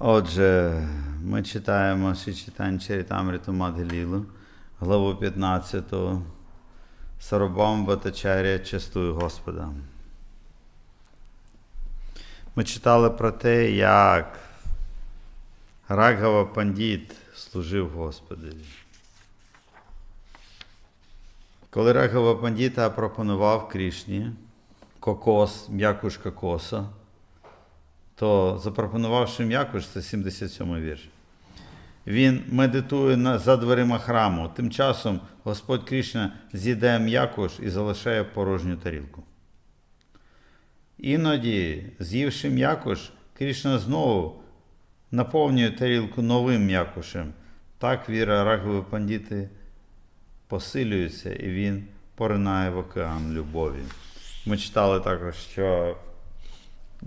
Отже, ми читаємо читання Чарітамриту Мадгелілу, главу 15. Сарабам Батачаря частує Господа. Ми читали про те, як Рагава Пандіт служив Господові. Коли Рагава Пандіта пропонував Крішні кокос, м'якуш кокоса, то запропонувавши м'якуш, це 77 вірш. Він медитує за дверима храму. Тим часом Господь Кришна з'їдає м'якуш і залишає порожню тарілку. Іноді, з'ївши м'якуш, Кришна знову наповнює тарілку новим м'якушем. Так віра Рагови Пандіти посилюється і він поринає в океан любові. Ми читали також, що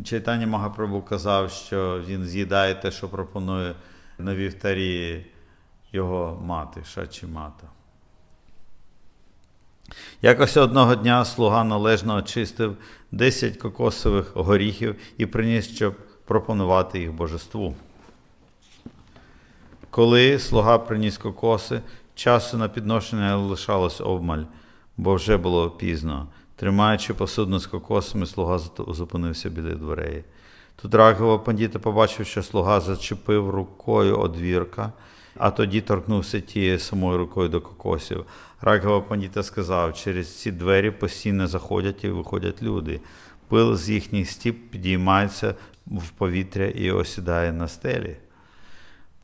Чайтані Магапрабу казав, що він з'їдає те, що пропонує на вівтарі його мати, Шачі мата. Якось одного дня слуга належно очистив 10 кокосових горіхів і приніс, щоб пропонувати їх божеству. Коли слуга приніс кокоси, часу на підношення лишалось обмаль, бо вже було пізно. Тримаючи посудно з кокосами, слуга зупинився біля дверей. Тут Рагова Пандіта побачив, що слуга зачепив рукою одвірка, а тоді торкнувся тією самою рукою до кокосів. Рагова Пандіта сказав, через ці двері постійно заходять і виходять люди. Пил з їхніх стіп підіймається в повітря і осідає на стелі.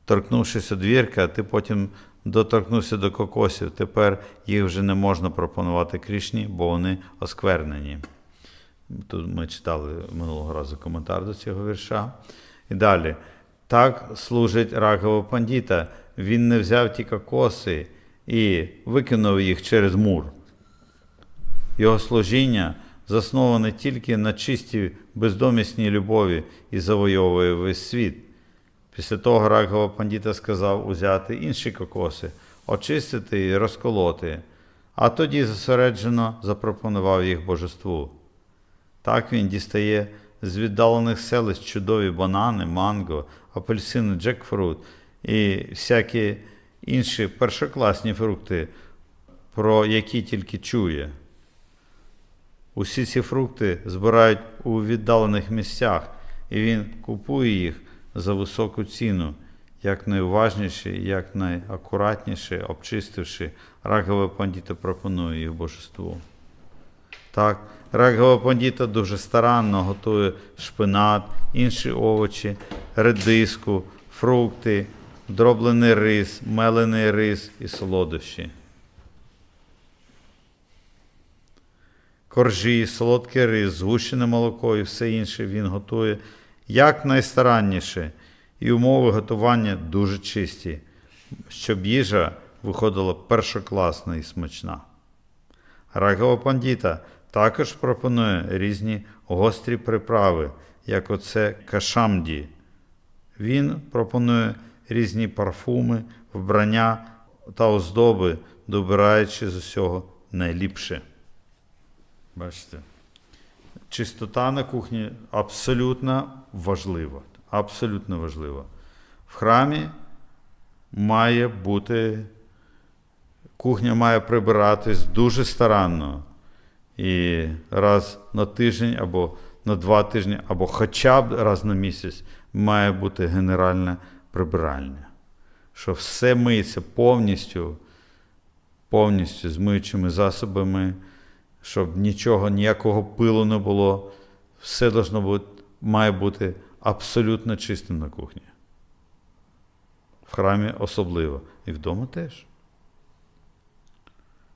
Торкнувшись одвірка, ти потім доторкнувся до кокосів. Тепер їх вже не можна пропонувати Крішні, бо вони осквернені. Тут ми читали минулого разу коментар до цього вірша. І далі. Так служить Рагава Пандіта. Він не взяв ті кокоси і викинув їх через мур. Його служіння засноване тільки на чистій бездомісній любові і завойовує весь світ. Після того Рагова Пандіта сказав узяти інші кокоси, очистити і розколоти, а тоді зосереджено запропонував їх божеству. Так він дістає з віддалених селищ чудові банани, манго, апельсини, джекфрут і всякі інші першокласні фрукти, про які тільки чує. Усі ці фрукти збирають у віддалених місцях, і він купує їх за високу ціну, як найуважніше, як найакуратніше, обчистивши, Рагова Пандіта пропонує їх божеству. Так, Рагова Пандіта дуже старанно готує шпинат, інші овочі, редиску, фрукти, дроблений рис, мелений рис і солодощі. Коржі, солодкий рис, згущене молоко і все інше він готує якнайстаранніше, і умови готування дуже чисті, щоб їжа виходила першокласна і смачна. Рагова Пандіта також пропонує різні гострі приправи, як оце кашамді. Він пропонує різні парфуми, вбрання та оздоби, добираючи з усього найліпше. Бачите? Чистота на кухні абсолютно важлива. Абсолютно важлива. В храмі має бути, кухня має прибиратись дуже старанно. І раз на тиждень, або на два тижні, або хоча б раз на місяць має бути генеральне прибиральня. Що все миється повністю, повністю з миючими засобами щоб нічого, ніякого пилу не було. Все должно бути, має бути абсолютно чистим на кухні. В храмі особливо. І вдома теж.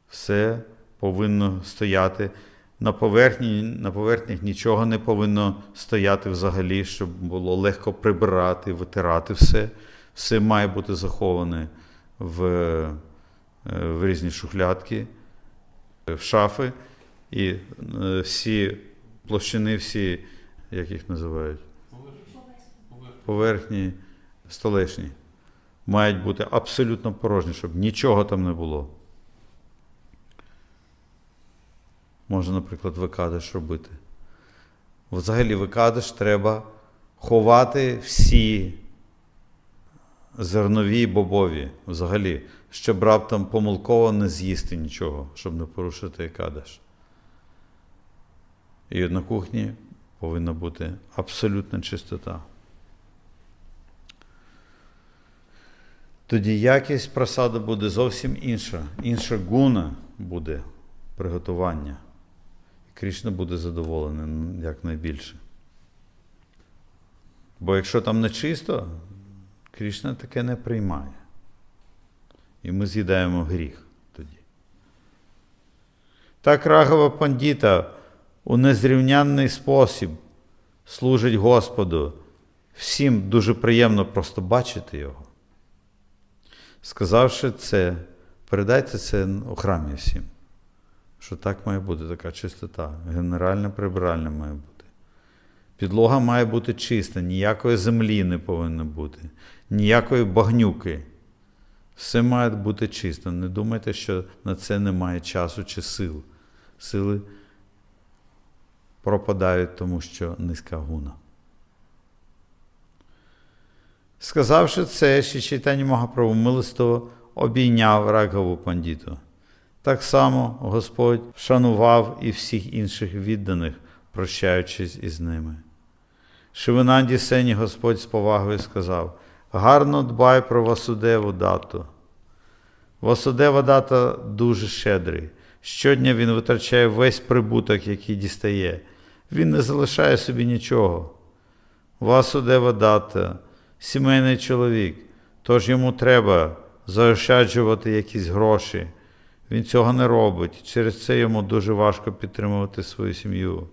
Все повинно стояти. На поверхні, на поверхнях нічого не повинно стояти взагалі, щоб було легко прибирати, витирати все. Все має бути заховане в, в різні шухлядки, в шафи. І е, всі площини, всі, як їх називають, поверхні, столешні, мають бути абсолютно порожні, щоб нічого там не було. Можна, наприклад, викадиш робити. Взагалі, викадиш треба ховати всі зернові бобові взагалі, щоб раптом помилково не з'їсти нічого, щоб не порушити кадеш. І на кухні повинна бути абсолютна чистота. Тоді якість просади буде зовсім інша. Інша гуна буде приготування. І Крішна буде задоволений якнайбільше. Бо якщо там не чисто, Крішна таке не приймає. І ми з'їдаємо гріх тоді. Так Рагава Пандіта у незрівнянний спосіб служить Господу. Всім дуже приємно просто бачити його. Сказавши це, передайте це у храмі всім, що так має бути така чистота. Генеральна прибиральна має бути. Підлога має бути чиста, ніякої землі не повинно бути, ніякої багнюки. Все має бути чисто. Не думайте, що на це немає часу чи сил. Сили пропадають, тому що низька гуна. Сказавши це, ще читання Магаправу милостиво обійняв Рагаву пандіту. Так само Господь вшанував і всіх інших відданих, прощаючись із ними. Шивинанді Сені Господь з повагою сказав: Гарно дбай про Васудеву дату. Васудева дата дуже щедрий. Щодня він витрачає весь прибуток, який дістає. Він не залишає собі нічого. Васудева дата сімейний чоловік, тож йому треба заощаджувати якісь гроші. Він цього не робить. Через це йому дуже важко підтримувати свою сім'ю.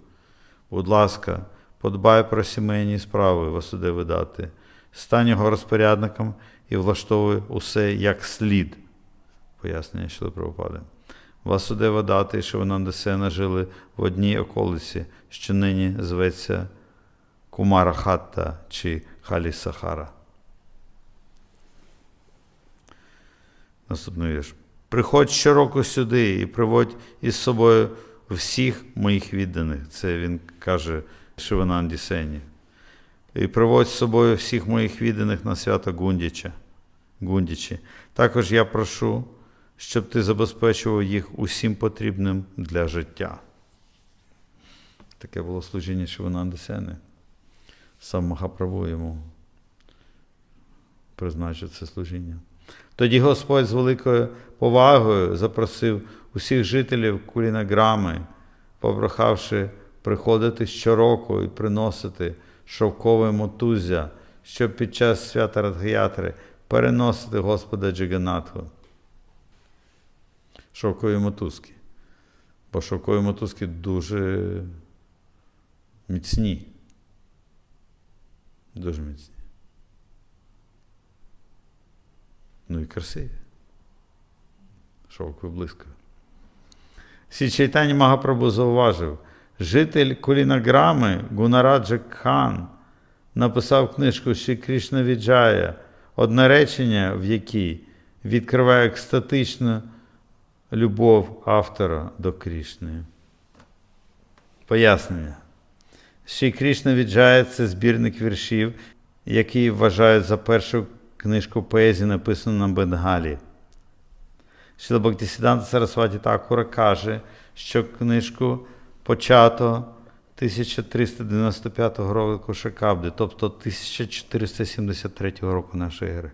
Будь ласка, подбай про сімейні справи, Васудеви дати. Стань його розпорядником і влаштовуй усе як слід. Пояснення щодо Прабхупади. Васудева дати і Шиванандасена жили в одній околиці, що нині зветься Кумарахатта чи Халі Сахара. Наступний вірш. Приходь щороку сюди і приводь із собою всіх моїх відданих. Це він каже Шивананді Сені. І приводь з собою всіх моїх відданих на свято Гундіча. Гундічі. Також я прошу, щоб ти забезпечував їх усім потрібним для життя. Таке було служіння Шивананди Сени. Сам Махапрабу йому призначив це служіння. Тоді Господь з великою повагою запросив усіх жителів Кулінаграми, попрохавши приходити щороку і приносити шовкове мотузя, щоб під час свята Радгаятри переносити Господа Джиганатху. Шовкові мотузки. Бо шовкові мотузки дуже міцні. Дуже міцні. Ну і красиві. Шовкові близько. Сі Чайтані Магапрабу зауважив, житель Кулінаграми Гунараджа Хан написав книжку Ші Кришна Віджая, одне речення, в якій відкриває екстатичну любов автора до Крішни. Пояснення. Ші Кришна Віджая це збірник віршів, який вважають за першу книжку поезії, написану на Бенгалі. Шіла Бактісіданта Сарасваті Такура каже, що книжку почато 1395 року Шакабди, тобто 1473 року нашої ери.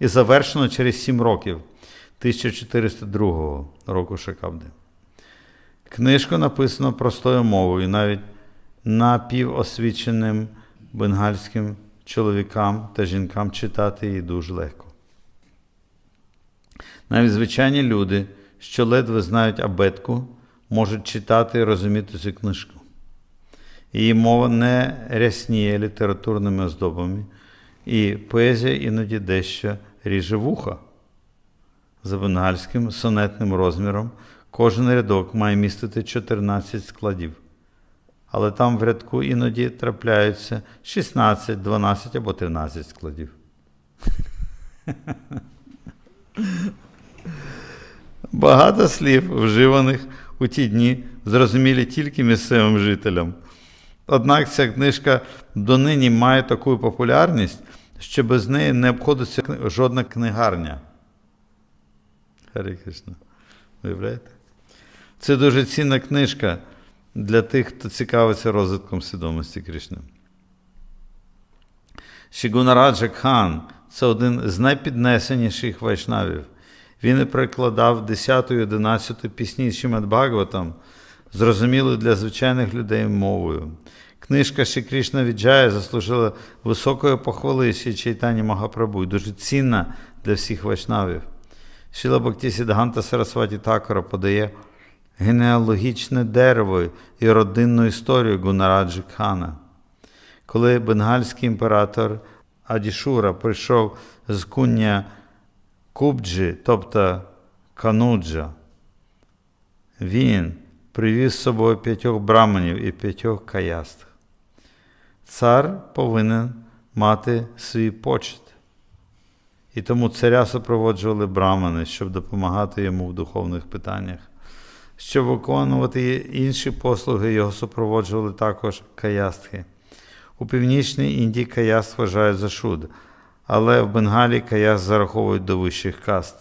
І завершено через 7 років 1402 року Шакабди. Книжку написано простою мовою, навіть напівосвіченим бенгальським чоловікам та жінкам читати її дуже легко. Навіть звичайні люди, що ледве знають абетку, можуть читати і розуміти цю книжку. Її мова не рясніє літературними оздобами, і поезія іноді дещо ріже вуха. За бенгальським сонетним розміром кожен рядок має містити 14 складів. Але там в рядку іноді трапляються 16, 12 або 13 складів. Багато слів, вживаних у ті дні, зрозумілі тільки місцевим жителям. Однак ця книжка донині має таку популярність, що без неї не обходиться жодна книгарня. Харі Кришна. Уявляєте? Це дуже цінна книжка для тих, хто цікавиться розвитком свідомості Кришни. Шігунараджа Хан це один з найпіднесеніших вайшнавів. Він і перекладав 10 11 пісні Шімад Бхагаватам, зрозумілою для звичайних людей мовою. Книжка Ші Кришна Віджая заслужила високої похвали Ші Чайтані Магапрабу дуже цінна для всіх вайшнавів. Шіла Бхакті Сідганта Сарасваті Такора подає генеалогічне дерево і родинну історію Гунараджі Хана. Коли бенгальський імператор Адішура прийшов з куння Кубджі, тобто Кануджа, він привіз з собою п'ятьох браманів і п'ятьох каяст. Цар повинен мати свій почет. І тому царя супроводжували брамани, щоб допомагати йому в духовних питаннях. Щоб виконувати інші послуги, його супроводжували також каястхи. У північній Індії каяст вважають за шуд, але в Бенгалі каяст зараховують до вищих каст.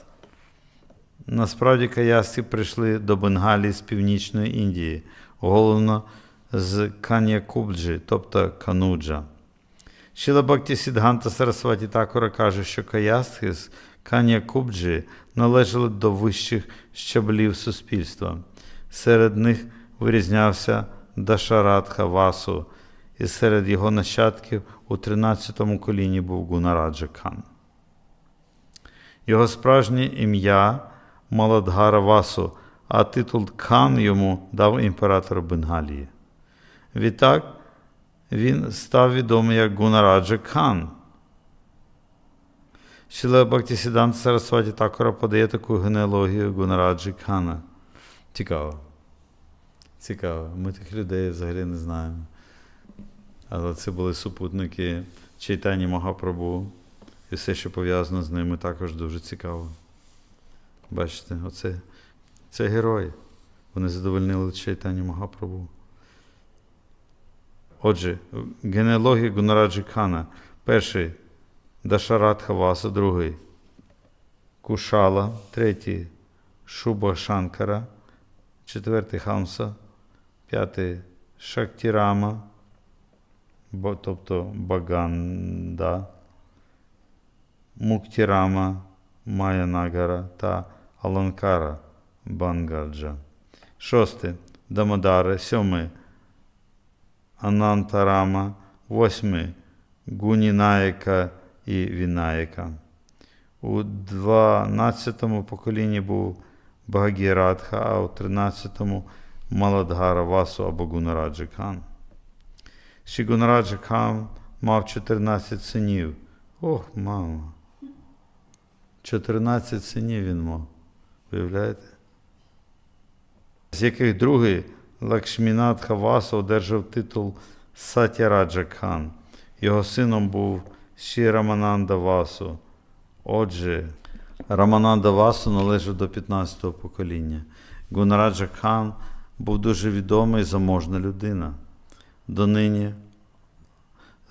Насправді каясти прийшли до Бенгалії з північної Індії, головно з Кан'якубджі, тобто Кануджа. Шіла Бхакті Сідганта Сарасваті Такора каже, що каястхи з Кан'якубджі належали до вищих щаблів суспільства. Серед них вирізнявся Дашарадха Васу, і серед його нащадків у 13-му коліні був Гунараджа Хан. Його справжнє ім'я Маладгара Васу, а титул Хан йому дав імператор Бенгалії. Відтак він став відомий як Гунараджа Хан. Шіла Бхактісідант Сарасваті Такора подає таку генеалогію Гунараджі Хана. Цікаво. Цікаво. Ми тих людей взагалі не знаємо. Але це були супутники Чайтані Магапрабу. І все, що пов'язано з ними, також дуже цікаво. Бачите, оце це герої. Вони задовольнили Чайтані Магапрабу. Отже, генеалогія Гунараджі Хана. Перший Дашарадха Васа, другий Кушала, третій Шуба Шанкара, четвертий Хамса, п'ятий Шактірама, тобто Баганда, Муктірама, Маянагара та Аланкара Бангаджа. Шостий Дамадари, сьомий Анантарама, восьмий Гунінаєка і Вінаєка. У 12-му поколінні був Багірадха, а у 13-му Маладгара Васу або Гунараджа Хан. Ще Гунараджа Хан мав 14 синів. Ох, мама. 14 синів він мав. Уявляєте? З яких другий Лакшмінатха Васа одержав титул Сатяраджа Хан. Його сином був ще Рамананда Васу. Отже, Рамананда Васу належав до 15-го покоління. Гунараджа Хан був дуже відомий і заможна людина. Донині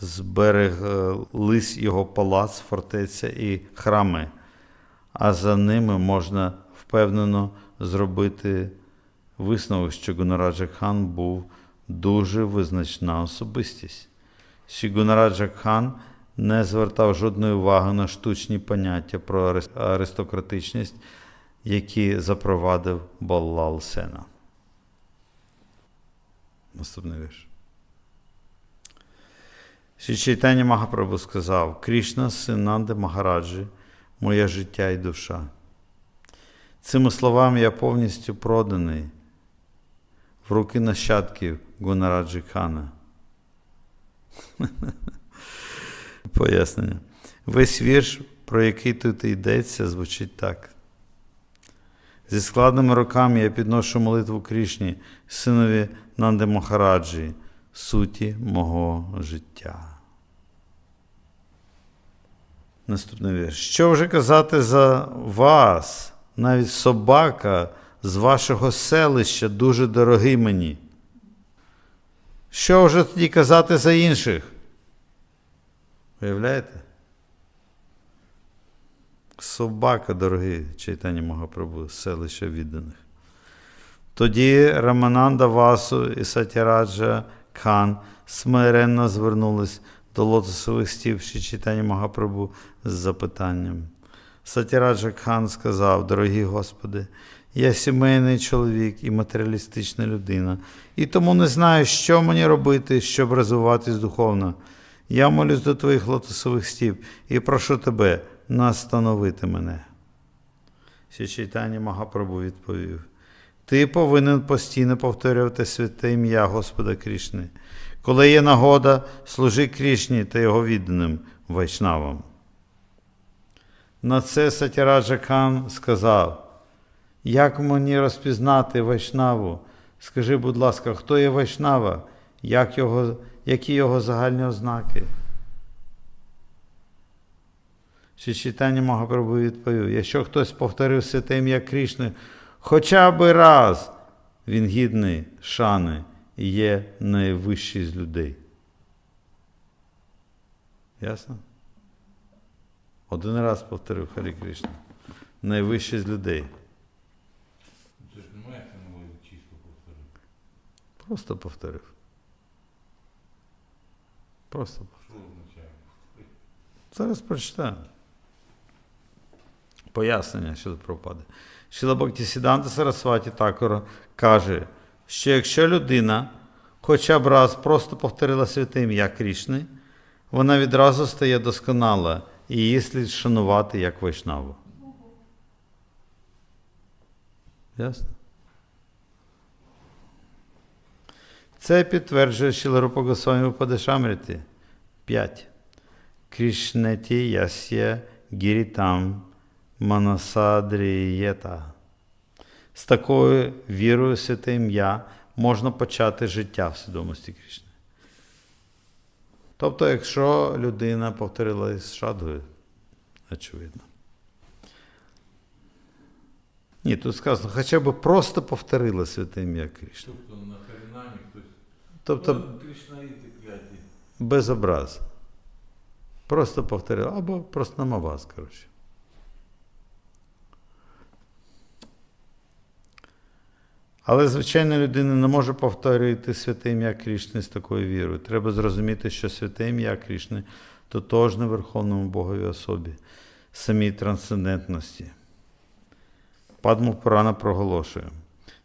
збереглись його палац, фортеця і храми, а за ними можна впевнено зробити висновок, що Гунараджа Хан був дуже визначна особистість. Ще Гунараджа Хан не звертав жодної уваги на штучні поняття про аристократичність, які запровадив Баллал Сена. Наступний вірш. Ще Чайтані Магапрабу сказав: Крішна, син Нанди Магараджі, моє життя і душа. Цими словами я повністю проданий в руки нащадків Гунараджі Хана. Пояснення. Весь вірш, про який тут йдеться, звучить так. Зі складними руками я підношу молитву Крішні, синові Нанди Махараджі, суті мого життя. Наступний вірш. Що вже казати за вас? Навіть собака з вашого селища дуже дорогий мені. Що вже тоді казати за інших? Уявляєте? Собака, дорогий, читання Магапрабу, селище відданих. Тоді Рамананда Васу і Сатяраджа Хан смиренно звернулись до лотосових стів Ші читання Магапрабу з запитанням. Сатяраджа Хан сказав: Дорогі Господи, я сімейний чоловік і матеріалістична людина, і тому не знаю, що мені робити, щоб розвиватись духовно. Я молюсь до твоїх лотосових стів і прошу тебе настановити мене. Читання Магапрабу відповів. Ти повинен постійно повторювати святе ім'я Господа Крішни. Коли є нагода, служи Крішні та його відданим вайшнавам. На це Сатяраджа Хан сказав, як мені розпізнати вайшнаву? Скажи, будь ласка, хто є вайшнава? Як його, які його загальні ознаки? Ще читання Магапрабу відповів, якщо хтось повторив святе ім'я Крішни хоча би раз, він гідний шани є найвищий з людей. Ясно? Один раз повторив Харі Кришна. Найвищий з людей. Це ж немає як на увазі чисто повторити. Просто повторив. Просто повторив. Зараз прочитаю. Пояснення щодо пропади. Шіла Бактісіданта Сарасваті Такора каже, що якщо людина хоча б раз просто повторила святе ім'я Крішни, вона відразу стає досконала і її слід шанувати як вайшнаву. Ясно? Це підтверджує Шіларупа Госвамі Падешамріті 5. Кришнеті ясє гірітам манасадрієта. З такою вірою святе ім'я можна почати життя в свідомості Кришни. Тобто, якщо людина повторила із шадгою, очевидно. Ні, тут сказано, хоча б просто повторила святе ім'я Кришни. Тобто на харінамі хтось. Тобто без образ. Просто повторила, або просто намаваз, коротше. Але звичайна людина не може повторювати святе ім'я Крішни з такою вірою. Треба зрозуміти, що святе ім'я Крішни тотожне Верховному Богові особі, самій трансцендентності. Падму Пурана проголошує: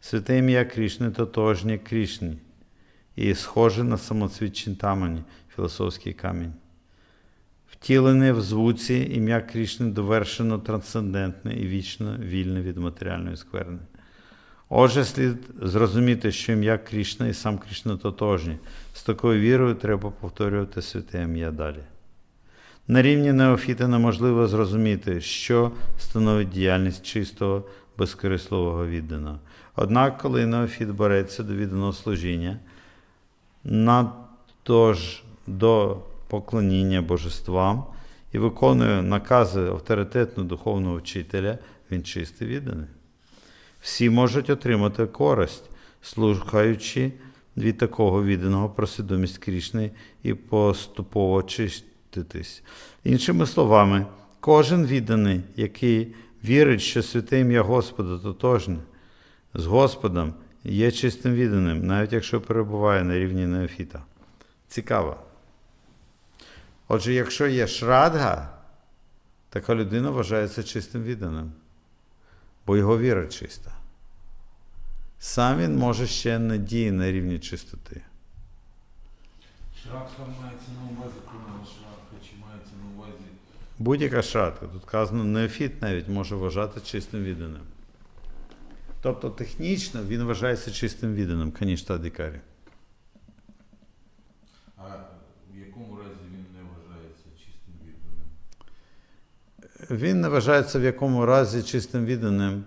святе ім'я Крішни тотожнє Крішні і схоже на самоцвіт Чинтамані, філософський камінь. Втілене в звуці ім'я Крішни довершено трансцендентне і вічно вільне від матеріальної скверни. Отже, слід зрозуміти, що ім'я Крішна і сам Крішна тотожні. З такою вірою треба повторювати святе ім'я далі. На рівні неофіта неможливо зрозуміти, що становить діяльність чистого, безкорисливого відданого. Однак, коли неофіт береться до відданого служіння, надто ж до поклоніння божествам і виконує накази авторитетного духовного вчителя, він чистий відданий. Всі можуть отримати користь, слухаючи від такого відданого про свідомість Крішни і поступово чиститись. Іншими словами, кожен відданий, який вірить, що святе ім'я Господа тотожне з Господом, є чистим відданим, навіть якщо перебуває на рівні неофіта. Цікаво. Отже, якщо є шрадга, така людина вважається чистим відданим, бо його віра чиста. Сам він може ще не діє на рівні чистоти. Шрадха мається на увазі повна шрадха, чи мається на увазі. Будь-яка шрадка, тут казано, неофіт навіть може вважати чистим відданим. Тобто технічно він вважається чистим відданим, канішта Дікарі. А в якому разі він не вважається чистим відданим? Він не вважається в якому разі чистим відданим.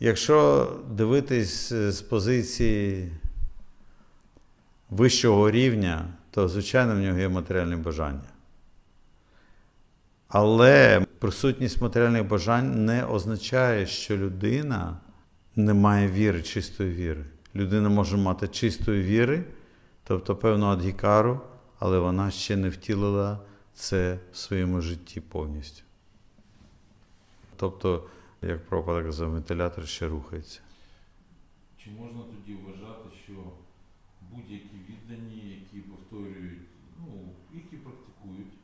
Якщо дивитись е, з позиції вищого рівня, то, звичайно, в нього є матеріальні бажання. Але присутність матеріальних бажань не означає, що людина не має віри, чистої віри. Людина може мати чистої віри, тобто певну адгікару, але вона ще не втілила це в своєму житті повністю. Тобто, як пропада казав, вентилятор ще рухається. Чи можна тоді вважати, що будь-які віддані, які повторюють, ну, які практикують,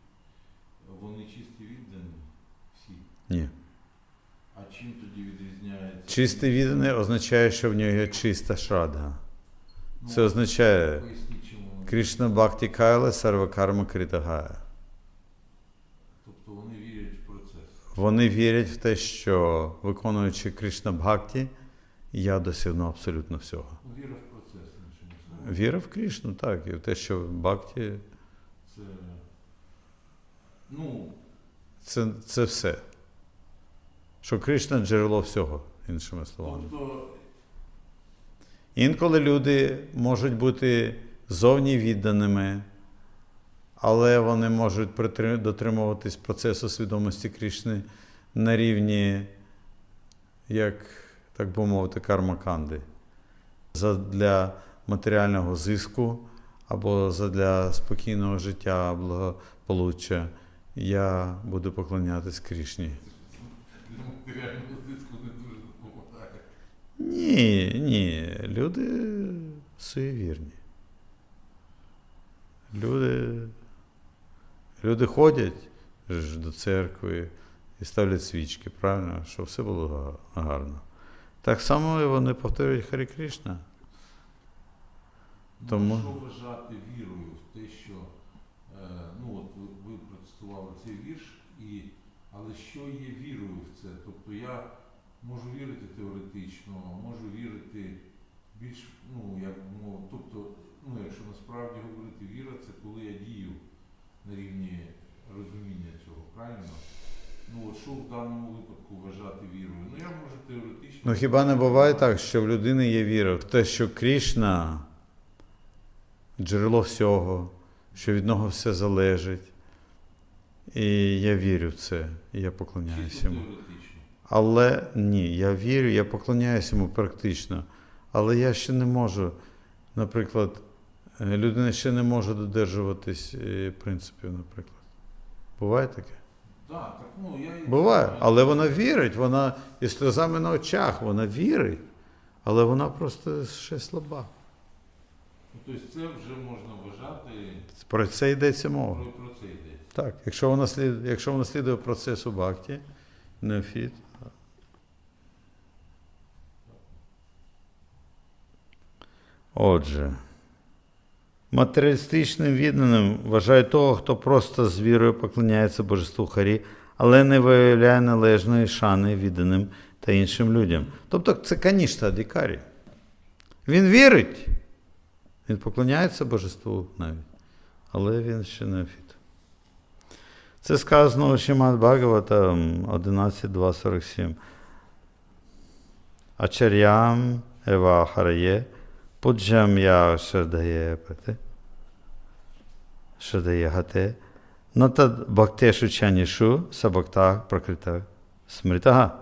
вони чисті віддані всі? Ні. А чим тоді Чистий відданий означає, що в нього є чиста шрадга. Ну, Це означає Кришна Бхакти Кайла Сарвакарма Критагая. Тобто вони вірять в процес. Вони вірять в те, що виконуючи Кришна Бхакти, я досягну абсолютно всього. Віра в процес, іншими. Віра в Кришну, так, і в те, що Бхакти Це, ну, це, це все. Що Кришна джерело всього, іншими словами. тобто, Інколи люди можуть бути зовні відданими, але вони можуть дотримуватись процесу свідомості Кришни на рівні, як так би мовити, кармаканди. Для матеріального зиску або для спокійного життя, благополуччя я буду поклонятись Кришні. для матеріального зиску не дуже допомагає. Ні, ні, люди суєвірні. Люди, люди ходять ж до церкви і ставлять свічки, правильно, щоб все було гарно. Так само і вони повторюють Харі Кришна. Тому- Ну, що вважати вірою в те, що е, ну от ви, ви процитували цей вірш, і, але що є вірою в це? Тобто я можу вірити теоретично, можу вірити більш, ну як би мовити, тобто, ну якщо насправді говорити віра, це коли я дію на рівні розуміння цього, правильно? Ну от що в даному випадку вважати вірою? Ну я можу теоретично. Ну хіба не буває так, що в людини є віра в те, що Кришна джерело всього, що від нього все залежить. І я вірю в це, і я поклоняюся йому. Але ні, я вірю, я поклоняюся йому практично. Але я ще не можу, наприклад, е, людина ще не може додержуватись е, принципів, наприклад. Буває таке? Так, так, ну я Буває. Але вона вірить, вона і сльозами на очах, вона вірить, але вона просто ще слаба. Тобто це вже можна вважати, Про це йдеться мова. про це йдеться. Так, якщо вона слід, якщо вона слідує процесу бхакті, неофіт. Отже, матеріалістичним відданим вважає того, хто просто з вірою поклоняється божеству Харі, але не виявляє належної шани відданим та іншим людям. Тобто це канішта Адікарі. Він вірить, він поклоняється божеству навіть, але він ще неофіт. Це сказано у Шимат Бхагавата 11.2.47. Ачарям ева харає, я шардає пете, шардає гате, натад бхактешу чанішу сабакта прокрита смритага.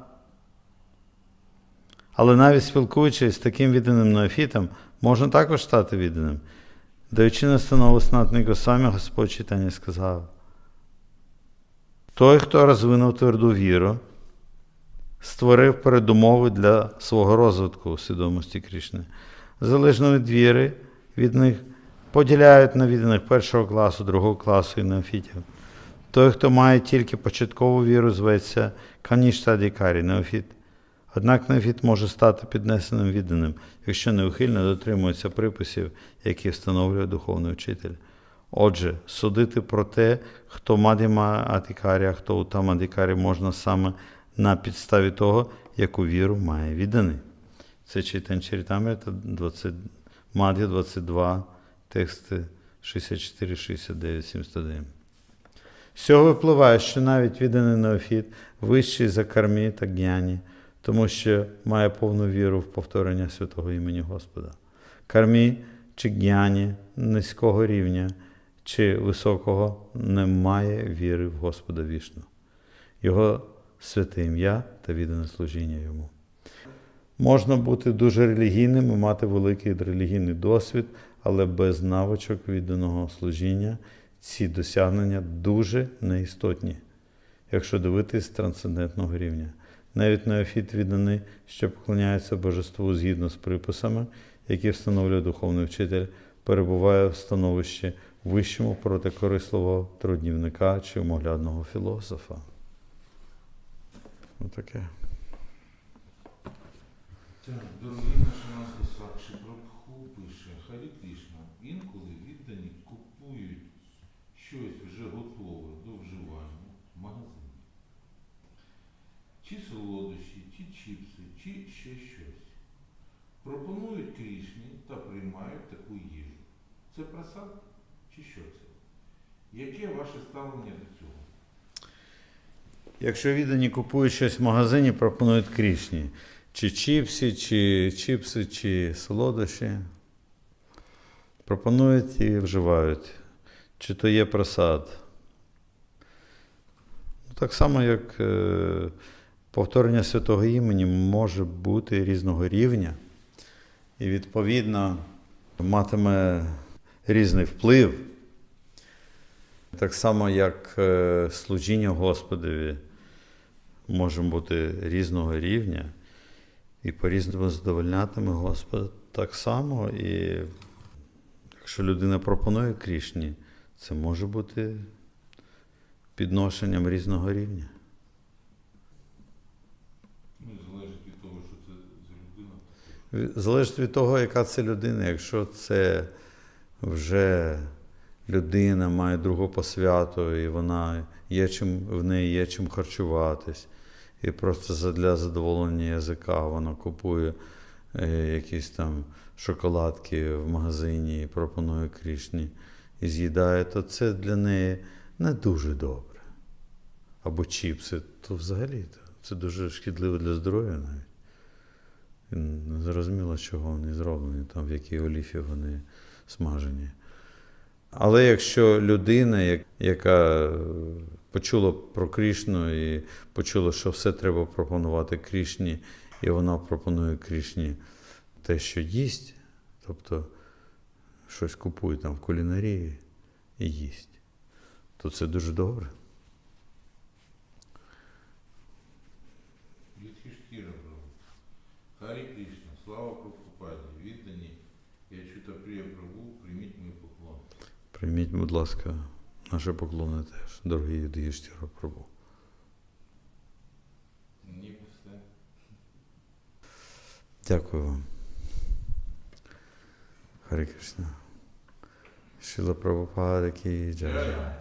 Але навіть спілкуючись з таким відданим неофітом, можна також стати відданим. Даючи настанову снатний Госвамі, Господь читання сказав. Той, хто розвинув тверду віру, створив передумови для свого розвитку у свідомості Крішни. Залежно від віри, від них поділяють на відданих першого класу, другого класу і неофітів. Той, хто має тільки початкову віру, зветься каніштадікарі, неофіт. Однак неофіт може стати піднесеним відданим, якщо неухильно дотримується приписів, які встановлює духовний учитель. Отже, судити про те, хто мадіма адікарі, а хто утам адікарі, можна саме на підставі того, яку віру має відданий. Це читань Чарітамрита 20, Мад'я 22, тексти 64, 69, 71. З цього випливає, що навіть відданий неофіт вищий за кармі та гняні, тому що має повну віру в повторення святого імені Господа. Кармі чи гняні низького рівня чи високого не має віри в Господа вішну, Його святе ім'я та віддане служіння йому. Можна бути дуже релігійним і мати великий релігійний досвід, але без навичок відданого служіння ці досягнення дуже неістотні, якщо дивитись з трансцендентного рівня. Навіть неофіт відданий, що поклоняється божеству згідно з приписами, які встановлює духовний вчитель, перебуває в становищі вищому проти корисливого труднівника чи умоглядного філософа. Отаке. Так, дорогі наші нас Сакши Прабху пише, Харі Кришна, інколи віддані купують щось вже готове до вживання в магазині. Чи солодощі, чи чіпси, чи ще щось. Пропонують Крішні та приймають таку їжу. Це просад чи що це? Яке ваше ставлення до цього? Якщо віддані купують щось в магазині, пропонують Крішні. Чи чіпси, чи чіпси, чи солодощі. Пропонують і вживають. Чи то є просад. Так само, як е, повторення святого імені може бути різного рівня. І відповідно матиме різний вплив. Так само, як е, служіння Господові може бути різного рівня і по-різному задовольнятиме Господа. Так само, і якщо людина пропонує Крішні, це може бути підношенням різного рівня. Ну, залежить від того, що це за людина. Залежить від того, яка це людина. Якщо це вже людина має другу посвяту, і вона є чим, в неї є чим харчуватись, і просто для задоволення язика вона купує е, якісь там шоколадки в магазині і пропонує Крішні і з'їдає, то це для неї не дуже добре. Або чіпси, то взагалі це дуже шкідливо для здоров'я навіть. Не зрозуміло, з чого вони зроблені, там, в якій оліфі вони смажені. Але якщо людина, яка е, почула про Крішну і почула, що все треба пропонувати Крішні, і вона пропонує Крішні те, що їсть, тобто щось купує там в кулінарії і їсть, то це дуже добре. Юдхіштіра Прабу. Харі Кришна, слава Прабхупаді, віддані, я чута Прія Прабу, прийміть мої поклони. Прийміть, будь ласка, наші поклони теж, дорогі Юдгіштіра Прабу. Дякую вам. Харі Кришна. Шила Прабхупада ки. Джай.